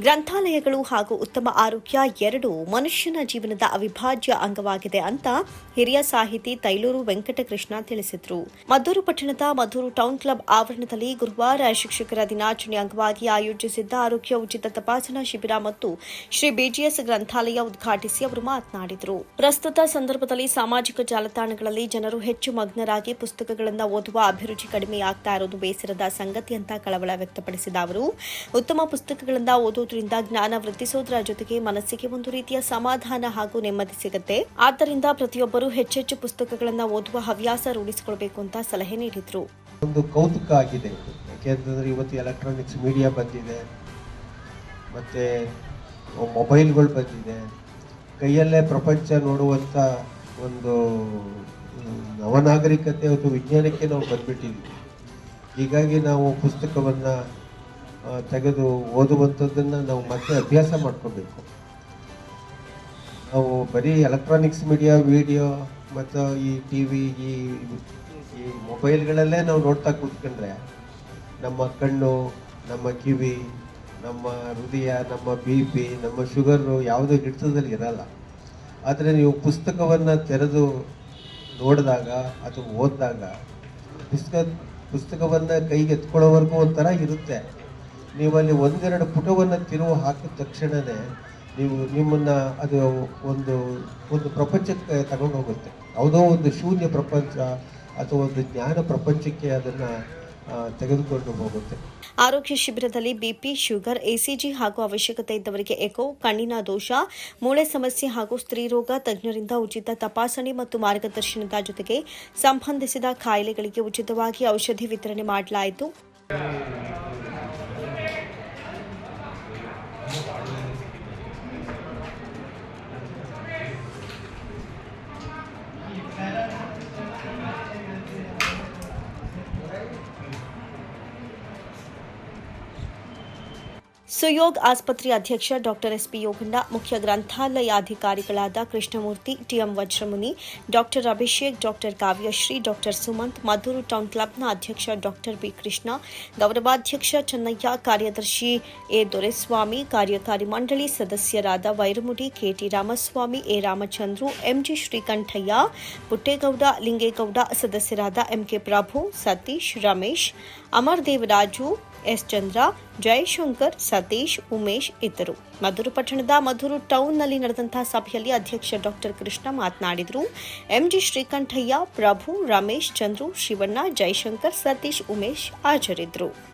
ಗ್ರಂಥಾಲಯಗಳು ಹಾಗೂ ಉತ್ತಮ ಆರೋಗ್ಯ ಎರಡು ಮನುಷ್ಯನ ಜೀವನದ ಅವಿಭಾಜ್ಯ ಅಂಗವಾಗಿದೆ ಅಂತ ಹಿರಿಯ ಸಾಹಿತಿ ತೈಲೂರು ವೆಂಕಟಕೃಷ್ಣ ತಿಳಿಸಿದರು. ಮದ್ದೂರು ಪಟ್ಟಣದ ಮದ್ದೂರು ಟೌನ್ ಕ್ಲಬ್ ಆವರಣದಲ್ಲಿ ಗುರುವಾರ ಶಿಕ್ಷಕರ ದಿನಾಚರಣೆ ಅಂಗವಾಗಿ ಆಯೋಜಿಸಿದ್ದ ಆರೋಗ್ಯ ಉಚಿತ ತಪಾಸಣಾ ಶಿಬಿರ ಮತ್ತು ಶ್ರೀ ಬಿಜಿಎಸ್ ಗ್ರಂಥಾಲಯ ಉದ್ಘಾಟಿಸಿ ಅವರು ಮಾತನಾಡಿದರು. ಪ್ರಸ್ತುತ ಸಂದರ್ಭದಲ್ಲಿ ಸಾಮಾಜಿಕ ಜಾಲತಾಣಗಳಲ್ಲಿ ಜನರು ಹೆಚ್ಚು ಮಗ್ನರಾಗಿ ಪುಸ್ತಕಗಳನ್ನು ಓದುವ ಅಭಿರುಚಿ ಕಡಿಮೆಯಾಗ್ತಾ ಇರೋದು ಬೇಸರದ ಸಂಗತಿ ಅಂತ ಕಳವಳ ವ್ಯಕ್ತಪಡಿಸಿದ ಅವರು. ಉತ್ತಮ ಪುಸ್ತಕಗಳಿಂದ ಓದೋದ್ರಿಂದ ಜ್ಞಾನ ವೃದ್ಧಿಸೋದರ ಜೊತೆಗೆ ಮನಸ್ಸಿಗೆ ಒಂದು ರೀತಿಯ ಸಮಾಧಾನ ಹಾಗೂ ನೆಮ್ಮದಿ ಸಿಗುತ್ತೆ. ಆದ್ದರಿಂದ ಪ್ರತಿಯೊಬ್ಬರು ಹೆಚ್ಚೆಚ್ಚು ಪುಸ್ತಕಗಳನ್ನು ಓದುವ ಹವ್ಯಾಸ ರೂಢಿಸಿಕೊಳ್ಬೇಕು ಅಂತ ಸಲಹೆ ನೀಡಿದ್ರು. ಒಂದು ಕೌತುಕ ಆಗಿದೆ. ಯಾಕೆಂದ್ರೆ ಇವತ್ತು ಎಲೆಕ್ಟ್ರಾನಿಕ್ಸ್ ಮೀಡಿಯಾ ಬಂದಿದೆ. ಮತ್ತೆ ಮೊಬೈಲ್ಗಳು ಬಂದಿದೆ. ಕೈಯಲ್ಲೇ ಪ್ರಪಂಚ ನೋಡುವಂಥ ಒಂದು ನವನಾಗರಿಕತೆ ಒಂದು ವಿಜ್ಞಾನಕ್ಕೆ ನಾವು ಬಂದ್ಬಿಟ್ಟಿದ್ವಿ. ಹೀಗಾಗಿ ನಾವು ಪುಸ್ತಕವನ್ನು ತೆಗೆದು ಓದುವಂಥದ್ದನ್ನು ನಾವು ಮತ್ತೆ ಅಭ್ಯಾಸ ಮಾಡ್ಕೋಬೇಕು. ನಾವು ಬರೀ ಎಲೆಕ್ಟ್ರಾನಿಕ್ಸ್ ಮೀಡಿಯಾ ವಿಡಿಯೋ ಮತ್ತು ಈ ಟಿ ವಿ ಈ ಈ ಮೊಬೈಲ್ಗಳಲ್ಲೇ ನಾವು ನೋಡ್ತಾ ಕೂತ್ಕೊಂಡ್ರೆ ನಮ್ಮ ಕಣ್ಣು, ನಮ್ಮ ಕಿವಿ, ನಮ್ಮ ಹೃದಯ, ನಮ್ಮ ಬಿ ಪಿ ನಮ್ಮ ಶುಗರು ಯಾವುದೇ ಹಿಡಿತದಲ್ಲಿ ಇರಲ್ಲ. ಆದರೆ ನೀವು ಪುಸ್ತಕವನ್ನು ತೆರೆದು ನೋಡಿದಾಗ ಅಥವಾ ಓದಿದಾಗ ಪುಸ್ತಕ, ಪುಸ್ತಕವನ್ನು ಕೈಗೆ ಎತ್ಕೊಳ್ಳೋವರೆಗೂ ಒಂಥರ ಇರುತ್ತೆ. ನೀವು ಅಲ್ಲಿ ಒಂದೆರಡು ಪುಟವನ್ನು ತಿರುವು ಹಾಕಿದ ತಕ್ಷಣವೇ ನೀವು ನಿಮ್ಮನ್ನು ಅದು ಒಂದು ಒಂದು ಪ್ರಪಂಚಕ್ಕೆ ತಗೊಂಡು ಹೋಗುತ್ತೆ. ಯಾವುದೋ ಒಂದು ಶೂನ್ಯ ಪ್ರಪಂಚ ಅಥವಾ ಒಂದು ಜ್ಞಾನ ಪ್ರಪಂಚಕ್ಕೆ ಅದನ್ನು ತೆಗೆದುಕೊಂಡು ಹೋಗುತ್ತೆ. ಆರೋಗ್ಯ ಶಿಬಿರದಲ್ಲಿ ಬಿಪಿ, ಶುಗರ್, ಎಸಿಜಿ ಹಾಗೂ ಅವಶ್ಯಕತೆ ಇದ್ದವರಿಗೆ ಎಕೋ, ಕಣ್ಣಿನ ದೋಷ, ಮೂಳೆ ಸಮಸ್ಯೆ ಹಾಗೂ ಸ್ತ್ರೀರೋಗ ತಜ್ಞರಿಂದ ಉಚಿತ ತಪಾಸಣೆ ಮತ್ತು ಮಾರ್ಗದರ್ಶನದ ಜೊತೆಗೆ ಸಂಬಂಧಿಸಿದ ಕಾಯಿಲೆಗಳಿಗೆ ಉಚಿತವಾಗಿ ಔಷಧಿ ವಿತರಣೆ ಮಾಡಲಾಯಿತು. ಸುಯೋಗ್ ಆಸ್ಪತ್ರೆ ಅಧ್ಯಕ್ಷ ಡಾಕ್ಟರ್ ಎಸ್ಪಿ ಯೋಗಣ್ಣ, ಮುಖ್ಯ ಗ್ರಂಥಾಲಯಾಧಿಕಾರಿಗಳಾದ Krishnamurthy, TM Vajramuni, doctor Abhishek, doctor Kavyashree, doctor Sumanth Maddur town ಕ್ಲಬ್ನ ಅಧ್ಯಕ್ಷ ಡಾಕ್ಟರ್ ಬಿ ಕೃಷ್ಣ ಗೌರವಾಧ್ಯಕ್ಷ ಚೆನ್ನಯ್ಯ, ಕಾರ್ಯದರ್ಶಿ ಎ. ದೊರೆಸ್ವಾಮಿ, ಕಾರ್ಯಕಾರಿ ಮಂಡಳಿ ಸದಸ್ಯರಾದ Vairamudi KT Ramaswamy, A. Ramachandru MG Srikantaiah, Puttegowda, Lingegowda, ಸದಸ್ಯರಾದ ಎಂಕೆ ಪ್ರಭು, ಸತೀಶ್, ರಮೇಶ್, ಅಮರ್ ದೇವರಾಜು ಎಸ್ ಚಂದ್ರ ಜಯಶಂಕರ್ ಸತೀಶ್, ಉಮೇಶ್ ಇದ್ದರು. ಮಧುರು ಪಟ್ಟಣದ ಮಧುರು ಟೌನ್ನಲ್ಲಿ ನಡೆದಂತಹ ಸಭೆಯಲ್ಲಿ ಅಧ್ಯಕ್ಷ ಡಾಕ್ಟರ್ ಕೃಷ್ಣ ಮಾತನಾಡಿದರು. ಎಂಜಿ. ಶ್ರೀಕಂಠಯ್ಯ, ಪ್ರಭು, ರಮೇಶ್, ಚಂದ್ರು, ಶಿವಣ್ಣ ಜಯಶಂಕರ್ ಸತೀಶ್, ಉಮೇಶ್ ಹಾಜರಿದ್ದರು.